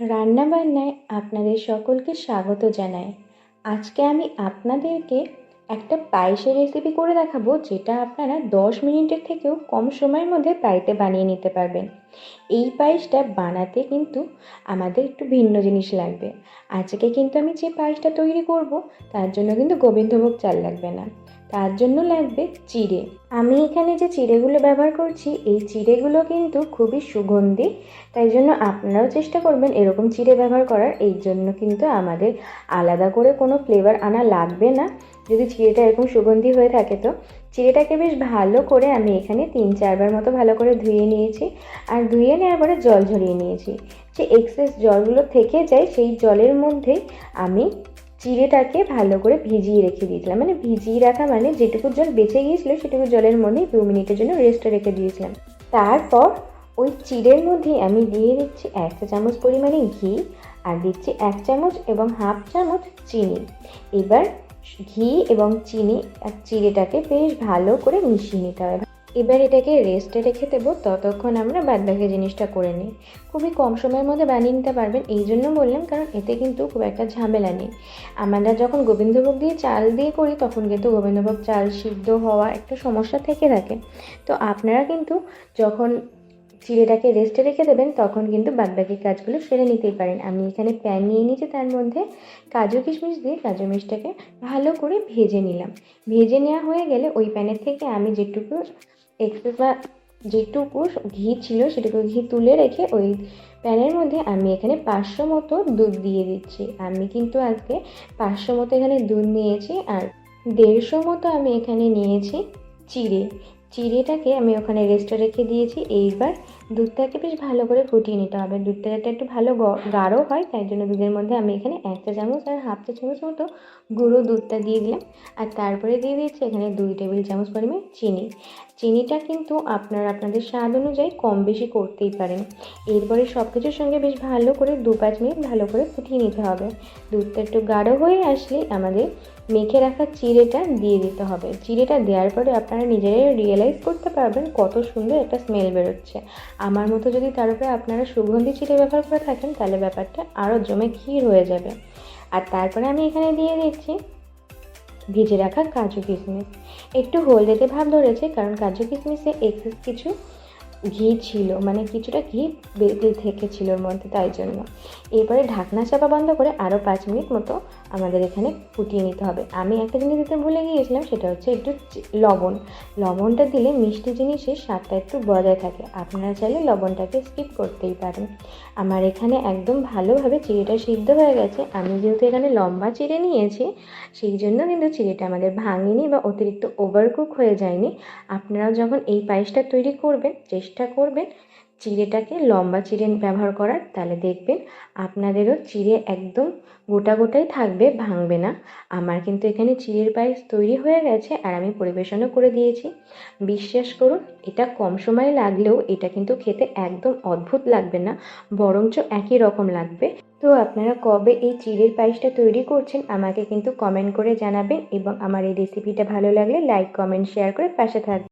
রান্নাবান্নায় আপনাদের সকলকে স্বাগত জানাই। আজকে আমি আপনাদেরকে একটা পায়েসের রেসিপি করে দেখাবো, যেটা আপনারা দশ মিনিটের থেকেও কম সময়ের মধ্যে বাড়িতে বানিয়ে নিতে পারবেন। এই পায়েসটা বানাতে কিন্তু আমাদের একটু ভিন্ন জিনিস লাগবে। আজকে কিন্তু আমি যে পায়েসটা তৈরি করব, তার জন্য কিন্তু গোবিন্দভোগ চাল লাগবে না। তার জন্য লাগবে চিড়ে। আমি এখানে যে চিড়েগুলো ব্যবহার করছি, এই চিড়েগুলো কিন্তু খুবই সুগন্ধি, তাই জন্য আপনারাও চেষ্টা করবেন এরকম চিড়ে ব্যবহার করার। এই জন্য কিন্তু আমাদের আলাদা করে কোনো ফ্লেভার আনা লাগবে না। যদি চিড়েটা এরকম সুগন্ধি হয়ে থাকে তো। চিড়েটাকে বেশ ভালো করে আমি এখানে তিন চারবার মতো ভালো করে ধুয়ে নিয়েছি আর ধুয়ে নেওয়ার পরে জল ঝরিয়ে নিয়েছি। যে এক্সেস জলগুলো থেকে যায়, সেই জলের মধ্যেই আমি চিড়েটাকে ভালো করে ভিজিয়ে রেখে দিয়েছিলাম। মানে ভিজিয়ে রাখা মানে যেটুকু জল বেঁচে গিয়েছিল সেটুকু জলের মধ্যে দু মিনিটের জন্য রেস্টে রেখে দিয়েছিলাম। তারপর ওই চিড়ের মধ্যেই আমি দিয়ে দিচ্ছি এক চামচ পরিমাণে ঘি আর দিচ্ছি এক চামচ এবং হাফ চামচ চিনি। এবার ঘি এবং চিনি আর চিড়েটাকে বেশ ভালো করে মিশিয়ে নিতে হবে। এবার এটাকে রেস্টে রেখে দেবো, ততক্ষণ আমরা বাদবাকি জিনিসটা করে নিই। খুবই কম সময়ের মধ্যে বানিয়ে নিতে পারবেন, এই জন্য বললাম, কারণ এতে কিন্তু খুব একটা ঝামেলা নেই। আমরা যখন গোবিন্দভোগ দিয়ে চাল দিয়ে করি, তখন কিন্তু গোবিন্দভোগ চাল সিদ্ধ হওয়া একটা সমস্যা থেকে থাকে। তো আপনারা কিন্তু যখন চিড়েটাকে রেস্টে রেখে দেবেন, তখন কিন্তু বাদবাকি কাজগুলো সেরে নিতেই পারেন। আমি এখানে প্যান নিয়ে নিয়েছি, তার মধ্যে কাজু কিশমিশ দিয়ে কাজু মিশটাকে ভালো করে ভেজে নিলাম। ভেজে নেওয়া হয়ে গেলে ওই প্যানের থেকে আমি যেটুকু এক্সেস বা যেটুকু ঘি ছিল সেটুকু ঘি তুলে রেখে ওই প্যানের মধ্যে আমি এখানে পাঁচশো মতো দুধ দিয়ে দিচ্ছি। আমি কিন্তু আজকে পাঁচশো মতো এখানে দুধ নিয়েছি আর দেড়শো মতো আমি এখানে নিয়েছি চিড়ে। চিড়েটাকে আমি ওখানে রেস্টে রেখে দিয়েছি। এইবার দুধটাকে বেশ ভালো করে ফুটিয়ে নিতে হবে। দুধটা যাতে একটু ভালো গাঢ় হয়, তাই জন্য দুধের মধ্যে আমি এখানে এক চা চামচ আর হাফ চা চামচ মতো গুঁড়ো দুধটা দিয়ে দিলাম। আর তারপরে দিয়ে দিচ্ছি এখানে দুই টেবিল চামচ পরিমাণ চিনি। চিনিটা কিন্তু আপনারা আপনাদের স্বাদ অনুযায়ী কম বেশি করতেই পারেন। এরপরে সব কিছুর সঙ্গে বেশ ভালো করে দু পাঁচ মিনিট ভালো করে ফুটিয়ে নিতে হবে। দুধটা একটু গাঢ় হয়ে আসলে আমাদের মেখে রাখা চিড়েটা দিয়ে দিতে হবে। চিড়েটা দেওয়ার পরে আপনারা নিজেরাই রিয়েলাইজ করতে পারবেন কত সুন্দর একটা স্মেল বেরোচ্ছে। আমার মতো যদি তার উপরে আপনারা সুগন্ধি চিটে ব্যবহার করে থাকেন, তাহলে ব্যাপারটা আরও জমে ক্ষীর হয়ে যাবে। আর তারপরে আমি এখানে দিয়ে দিচ্ছি ভিজে রাখা কাজু কিশমিশ। একটু হলদেতে ভাব ধরেছে, কারণ কাজু কিশমিশে এক্সেস কিছু ঘি ছিল মানে কিছুটা ঘি বেঁধে থেকেছিল ওর মধ্যে তাই জন্য। এরপরে ঢাকনা চাপা বন্ধ করে আরও পাঁচ মিনিট মতো আমাদের এখানে ফুটিয়ে নিতে হবে। আমি একটা জিনিস দিতে ভুলে গিয়েছিলাম, সেটা হচ্ছে একটু লবণ। লবণটা দিলে মিষ্টি জিনিসের স্বাদটা একটু বজায় থাকে। আপনারা চাইলে লবণটাকে স্কিপ করতেই পারেন। আমার এখানে একদম ভালোভাবে চিড়েটা সিদ্ধ হয়ে গেছে। আমি যেহেতু এখানে লম্বা চিড়ে নিয়েছি, সেই জন্য কিন্তু চিড়েটা আমাদের ভাঙেনি বা অতিরিক্ত ওভারকুক হয়ে যায়নি। আপনারাও যখন এই পায়েসটা তৈরি করবেন চেষ্টা করবেন চিড়েটাকে লম্বা চিড়ে ব্যবহার করার, তাহলে দেখবেন আপনাদেরও চিড়ে একদম গোটা গোটাই থাকবে, ভাঙবে না। আমার কিন্তু এখানে চিড়ের পায়েস তৈরি হয়ে গেছে আর আমি পরিবেশনও করে দিয়েছি। বিশ্বাস করুন, এটা কম সময় লাগলেও এটা কিন্তু খেতে একদম অদ্ভুত লাগবে না, বরঞ্চ একই রকম লাগবে। তো আপনারা কবে এই চিড়ের পায়েসটা তৈরি করছেন আমাকে কিন্তু কমেন্ট করে জানাবেন এবং আমার এই রেসিপিটা ভালো লাগলে লাইক কমেন্ট শেয়ার করে পাশে থাকবেন